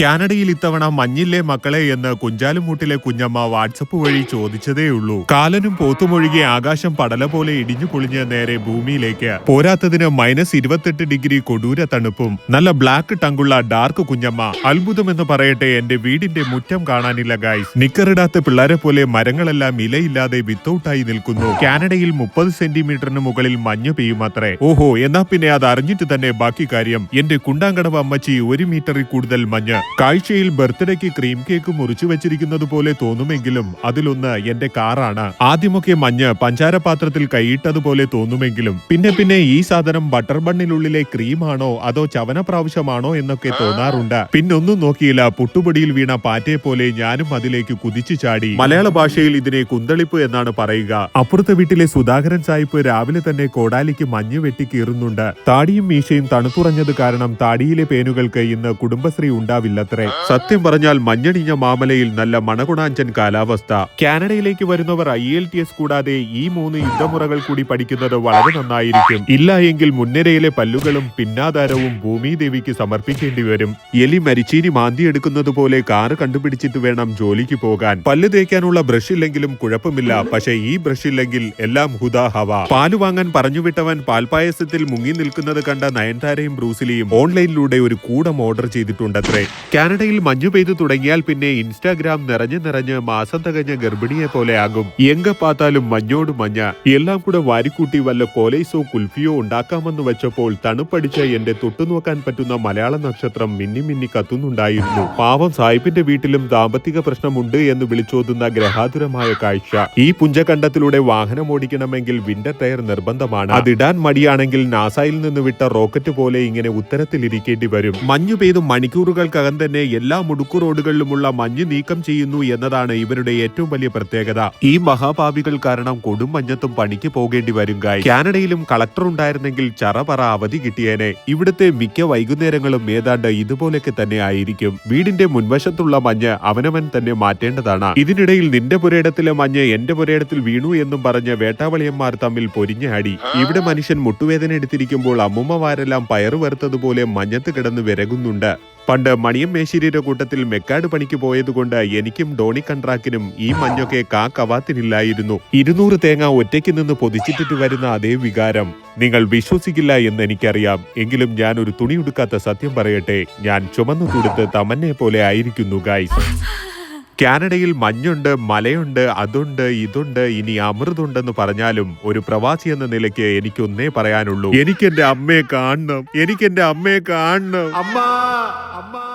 കാനഡയിൽ ഇത്തവണ മഞ്ഞില്ലേ മക്കളെ എന്ന് കുഞ്ചാലുമൂട്ടിലെ കുഞ്ഞമ്മ വാട്സപ്പ് വഴി ചോദിച്ചതേയുള്ളൂ. കാലനും പോത്തുമൊഴികെ ആകാശം പടല പോലെ ഇടിഞ്ഞു പൊളിഞ്ഞ് നേരെ ഭൂമിയിലേക്ക്. പോരാത്തതിന് മൈനസ് ഇരുപത്തെട്ട് ഡിഗ്രി കൊടൂര തണുപ്പും. നല്ല ബ്ലാക്ക് ടങ്കുള്ള ഡാർക്ക് കുഞ്ഞമ്മ. അത്ഭുതമെന്ന് പറയട്ടെ എന്റെ വീടിന്റെ മുറ്റം കാണാനില്ല ഗായ്സ് നിക്കറിടാത്ത പിള്ളേരെ പോലെ മരങ്ങളെല്ലാം ഇലയില്ലാതെ വിത്തൗട്ടായി നിൽക്കുന്നു. കാനഡയിൽ മുപ്പത് സെന്റിമീറ്ററിന് മുകളിൽ മഞ്ഞ് പെയ്യുമത്രേ ഓഹോ എന്നാ പിന്നെ അത് അറിഞ്ഞിട്ട് തന്നെ ബാക്കി കാര്യം. എന്റെ കുണ്ടാങ്കടവ് അമ്മച്ചി ഒരു മീറ്ററിൽ കൂടുതൽ മഞ്ഞ്. കാഴ്ചയിൽ ബർത്ത്ഡേക്ക് ക്രീം കേക്ക് മുറിച്ചു വെച്ചിരിക്കുന്നത് പോലെ തോന്നുമെങ്കിലും അതിലൊന്ന് എന്റെ കാറാണ്. ആദ്യമൊക്കെ മഞ്ഞ് പഞ്ചാരപാത്രത്തിൽ കൈയിട്ടതുപോലെ തോന്നുമെങ്കിലും പിന്നെ പിന്നെ ഈ സാധനം ബട്ടർ ബണ്ണിനുള്ളിലെ ക്രീമാണോ അതോ ചവന പ്രാവശ്യമാണോ എന്നൊക്കെ തോന്നാറുണ്ട്. പിന്നൊന്നും നോക്കിയില്ല പുട്ടുപൊടിയിൽ വീണ പാറ്റയെ പോലെ ഞാനും അതിലേക്ക് കുതിച്ചു ചാടി. മലയാള ഭാഷയിൽ ഇതിനെ കുന്തളിപ്പ് എന്നാണ് പറയുക. അപ്പുറത്തെ വീട്ടിലെ സുധാകരൻ സായിപ്പ് രാവിലെ തന്നെ കോടാലിക്ക് മഞ്ഞ് വെട്ടി കീറുന്നുണ്ട് താടിയും മീശയും തണുത്തുറഞ്ഞത് കാരണം താടിയിലെ പേനുകൾക്ക് ഇന്ന് കുടുംബശ്രീ ഉണ്ടാവില്ലത്രേ സത്യം പറഞ്ഞാൽ മഞ്ഞണിഞ്ഞ മാമലയിൽ നല്ല മണകുണാഞ്ചൻ കാലാവസ്ഥ. കാനഡയിലേക്ക് വരുന്നവർ ഐ എൽ ടി എസ് കൂടാതെ ഈ മൂന്ന് യുദ്ധമുറകൾ കൂടി പഠിക്കുന്നത് വളരെ നന്നായിരിക്കും. ഇല്ല എങ്കിൽ മുൻനിരയിലെ പല്ലുകളും പിന്നാധാരവും ഭൂമിദേവിക്ക് സമർപ്പിക്കേണ്ടി വരും. എലി മരിച്ചീനി മാന്തിയെടുക്കുന്നത് പോലെ കാറ് കണ്ടുപിടിച്ചിട്ട് വേണം ജോലിക്ക് പോകാൻ. പല്ല് തേക്കാനുള്ള ബ്രഷ് ഇല്ലെങ്കിലും കുഴപ്പമില്ല. പക്ഷേ ഈ ബ്രഷ് ഇല്ലെങ്കിൽ എല്ലാം ഹുദാ ഹവ. പാൽ വാങ്ങാൻ പറഞ്ഞുവിട്ടവൻ പാൽപായസത്തിൽ മുങ്ങി നിൽക്കുന്നത് കണ്ട നയൻതാരയും ബ്രൂസിലിയും ഓൺലൈനിലൂടെ ഒരു കൂടം ഓർഡർ ചെയ്തിട്ടുണ്ടത്രേ. കാനഡയിൽ മഞ്ഞു പെയ്തു തുടങ്ങിയാൽ പിന്നെ ഇൻസ്റ്റാഗ്രാം നിറഞ്ഞു നിറഞ്ഞ് മാസം തികഞ്ഞ ഗർഭിണിയെ പോലെ ആകും. എങ്ക പാത്താലും മഞ്ഞോട് മഞ്ഞ. എല്ലാം കൂടെ വാരിക്കൂട്ടി വല്ല കോലൈസോ കുൽഫിയോ ഉണ്ടാക്കാമെന്ന് വെച്ചപ്പോൾ തണുപ്പടിച്ച എന്റെ തൊട്ടുനോക്കാൻ പറ്റുന്ന മലയാള നക്ഷത്രം മിന്നി മിന്നി കത്തുന്നുണ്ടായിരുന്നു. പാവം സാഹിബിന്റെ വീട്ടിലും ദാമ്പത്തിക പ്രശ്നമുണ്ട് എന്ന് വിളിച്ചോതുന്ന ഗ്രഹാതുരമായ കാഴ്ച. ഈ പുഞ്ചകണ്ഠത്തിലൂടെ വാഹനം ഓടിക്കണമെങ്കിൽ വിന്റർ ടയർ നിർബന്ധമാണ്. അതിടാൻ മടിയാണെങ്കിൽ നാസായിൽ നിന്ന് വിട്ട റോക്കറ്റ് പോലെ ഇങ്ങനെ ഉത്തരത്തിലിരിക്കേണ്ടി വരും. മഞ്ഞു പെയ്ത് മണിക്കൂറുകൾക്കകം തന്നെ എല്ലാ മുടുക്കു റോഡുകളിലുമുള്ള മഞ്ഞ് നീക്കം ചെയ്യുന്നു എന്നതാണ് ഇവരുടെ ഏറ്റവും വലിയ പ്രത്യേകത. ഈ മഹാഭാവികൾ കാരണം കൊടും മഞ്ഞത്തും പണിക്ക് പോകേണ്ടി വരും ഗായ് കാനഡയിലും കളക്ടർ ഉണ്ടായിരുന്നെങ്കിൽ ചറപറ അവധി കിട്ടിയേനെ. ഇവിടുത്തെ മിക്ക വൈകുന്നേരങ്ങളും ഏതാണ്ട് ഇതുപോലൊക്കെ തന്നെ ആയിരിക്കും. വീടിന്റെ മുൻവശത്തുള്ള മഞ്ഞ് അവനവൻ തന്നെ മാറ്റേണ്ടതാണ്. ഇതിനിടയിൽ നിന്റെ പുരയിടത്തിലെ മഞ്ഞ് എന്റെ പുരയിടത്തിൽ വീണു എന്നും പറഞ്ഞ് വേട്ടാവളിയന്മാർ തമ്മിൽ പൊരിഞ്ഞാടി ഇവിടെ മനുഷ്യൻ മുട്ടുവേദന എടുത്തിരിക്കുമ്പോൾ അമ്മുമ്മമാരെല്ലാം പയറു വറുത്തതുപോലെ മഞ്ഞത്ത് കിടന്ന് വിരകുന്നുണ്ട്. പണ്ട് മണിയം മേശിരിയുടെ കൂട്ടത്തിൽ മെക്കാട് പണിക്ക് പോയതുകൊണ്ട് എനിക്കും ഡോണി കൺട്രാക്കിനും ഈ മഞ്ഞൊക്കെ കാ കവാത്തിനില്ലായിരുന്നു. ഇരുന്നൂറ് തേങ്ങ ഒറ്റയ്ക്ക് നിന്ന് പൊതിച്ചിട്ടിട്ട് വരുന്ന അതേ വികാരം. നിങ്ങൾ വിശ്വസിക്കില്ല എന്ന് എനിക്കറിയാം. എങ്കിലും ഞാൻ ഒരു തുണി ഉടുക്കാത്ത സത്യം പറയട്ടെ. ഞാൻ ചുമന്നു കൊടുത്ത് തമന്നെ പോലെ ആയിരിക്കുന്നു ഗായ്സ് കാനഡയിൽ മഞ്ഞുണ്ട് മലയുണ്ട് അതുണ്ട് ഇതുണ്ട് ഇനി അമൃതുണ്ടെന്ന് പറഞ്ഞാലും ഒരു പ്രവാസി എന്ന നിലയ്ക്ക് എനിക്കൊന്നേ പറയാനുള്ളൂ. എനിക്ക് എന്റെ അമ്മയെ കാണണം. എനിക്ക് എന്റെ അമ്മയെ കാണണം. അമ്മ അമ്മ.